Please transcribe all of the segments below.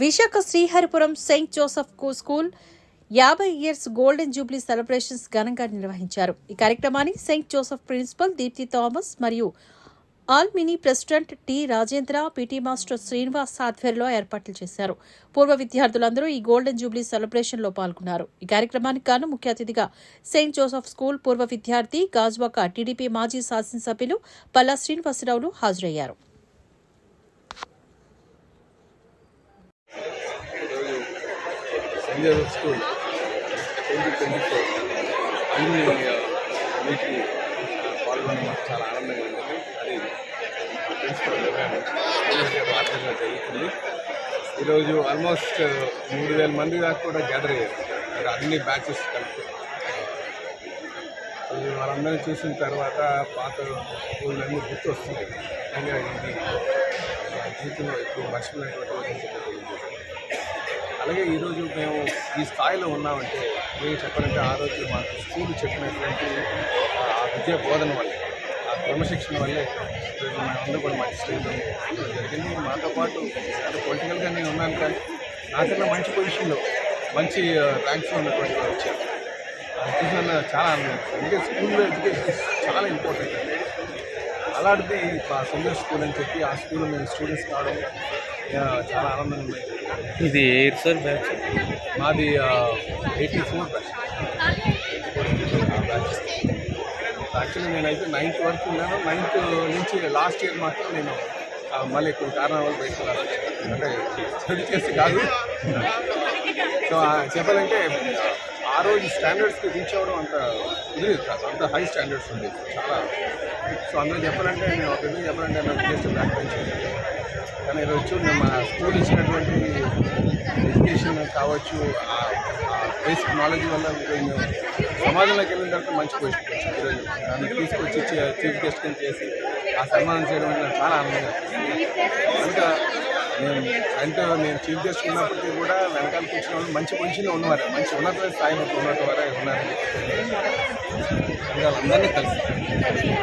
Visakha Sriharipuram saint జోసెఫ్కు school యాభై years golden jubilee celebrations ఘనంగా నిర్వహించారు. ఈ కార్యక్రమాన్ని saint Joseph principal Deepti Thomas మరియు alumni president T Rajendra PT master Srinivas ఆధ్వర్యంలో ఏర్పాట్లు చేశారు. పూర్వ విద్యార్థులందరూ ఈ గోల్డెన్ జూబ్లీ సెలబ్రేషన్లో పాల్గొన్నారు. ఈ కార్యక్రమానికి గాను ముఖ్య అతిథిగా సెయింట్ జోసెఫ్ స్కూల్ పూర్వ విద్యార్థి గాజ్వాక టీడీపీ మాజీ శాసనసభ్యులు పల్లా శ్రీనివాసరావులు హాజరయ్యారు. Saint Joseph school twenty twenty four అన్ని మీకు పాల్గొనడం మాకు చాలా ఆనందంగా ఉంటుంది. అది ప్రిన్సిపల్ ఆధ్వర్యంలో జరుగుతుంది. ఈరోజు ఆల్మోస్ట్ మూడు వేల మంది దాకా కూడా గ్యాదర్ అయ్యారు. మరి అన్ని బ్యాచెస్ కలిపి. వాళ్ళందరినీ చూసిన తర్వాత పాత స్కూళ్ళన్నీ గుర్తు వస్తున్నాయి ఇంకా ఇది జీవితంలో ఎక్కువ మర్చిపోయినటువంటి అలాగే ఈరోజు మేము ఈ స్థాయిలో ఉన్నామంటే మేము చెప్పాలంటే ఆ రోజు మాకు స్కూల్ చెప్పినటువంటి ఆ విద్యా బోధన వల్లే ఆ క్రమశిక్షణ వల్లే ఈరోజు మేమందరూ కూడా మంచి స్టేట్లో జరిగింది. మాతో పాటు అంటే పొలిటికల్గా నేను ఉన్నాను కానీ నాకన్నా మంచి పొజిషన్లో మంచి ర్యాంక్స్లో ఉన్నటువంటి వాళ్ళు వచ్చారు. అది చూసిన చాలా ఆనందం అందుకే స్కూల్లో ఎడ్యుకేషన్ చాలా ఇంపార్టెంట్. అలాంటిది మా సొంత స్కూల్ అని చెప్పి ఆ స్కూల్లో మేము స్టూడెంట్స్ కావడం చాలా ఆనందంగా ఉంది. ఇది ఎయిర్ సార్ బ్యాచ్. మాది ఎయిటీ ఫోర్ బ్యాచ్. యాక్చువల్లీ నేనైతే నైన్త్ వరకు ఉన్నాను. నైన్త్ నుంచి లాస్ట్ ఇయర్ మాత్రం నేను మళ్ళీ కొన్ని కారణాల వల్ల బయటకు అంటే స్టడీ చేసి కాదు. సో చెప్పాలంటే ఆ రోజు స్టాండర్డ్స్కి రీచ్ అవ్వడం అంత కుదిరేది కాదు. అంత హై స్టాండర్డ్స్ ఉంది చాలా. సో అందులో చెప్పాలంటే నేను ఒక విధంగా చెప్పాలంటే నాకు జస్ట్ బ్యాక్ బెంచ్ కానీ ఈరోజు చూడండి మా స్కూల్ ఇచ్చినటువంటి ఎడ్యుకేషన్ కావచ్చు ఆ బేసిక్ నాలెడ్జ్ వల్ల నేను సమాజంలోకి వెళ్ళిన తర్వాత మంచి పొజిషన్ ఈరోజు దాన్ని తీసుకొచ్చి చీఫ్ గెస్ట్ చేసి ఆ సన్మానం చేయడం వల్ల చాలా ఆనందంగా ఇంకా నేను అంటే నేను చీఫ్ గెస్ట్ ఉన్నప్పటికీ కూడా వెనకాల కూర్చున్న వాళ్ళు మంచి పొజిషన్లో ఉన్నవారు. మంచి ఉన్నత స్థాయిలో ఉన్నట్టు వారే ఉన్నారు వాళ్ళందరినీ కలిసి.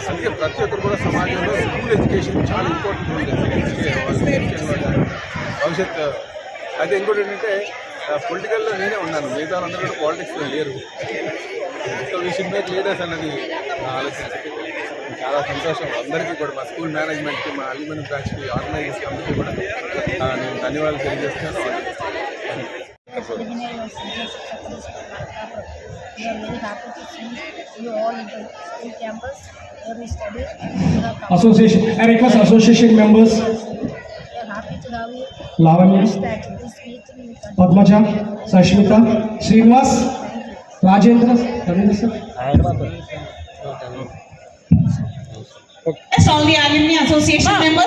అందుకే ప్రతి ఒక్కరు కూడా సమాజంలో స్కూల్ ఎడ్యుకేషన్ చాలా ఇంపార్టెంట్ ఉంటుంది భవిష్యత్ అయితే ఇంకోటి ఏంటంటే పొలిటికల్లో నేనే ఉన్నాను. మిగతా అందరూ కూడా పాలిటిక్స్లో లేరు. So we should make leaders అన్నది నా ఆలోచన. చాలా సంతోషం అందరికీ కూడా మా స్కూల్ మేనేజ్మెంట్కి మా అల్యూమినియం బ్రాంచ్కి ఆర్గనైజర్స్కి అందరికీ కూడా నేను ధన్యవాదాలు తెలియజేస్తున్నాను. Association, I request association members. Lavanya, Wish that this meeting will continue. Padmaja, Sashmita, Srinivas, Rajendra, Ravindra sir. Yes, all the alumni association members.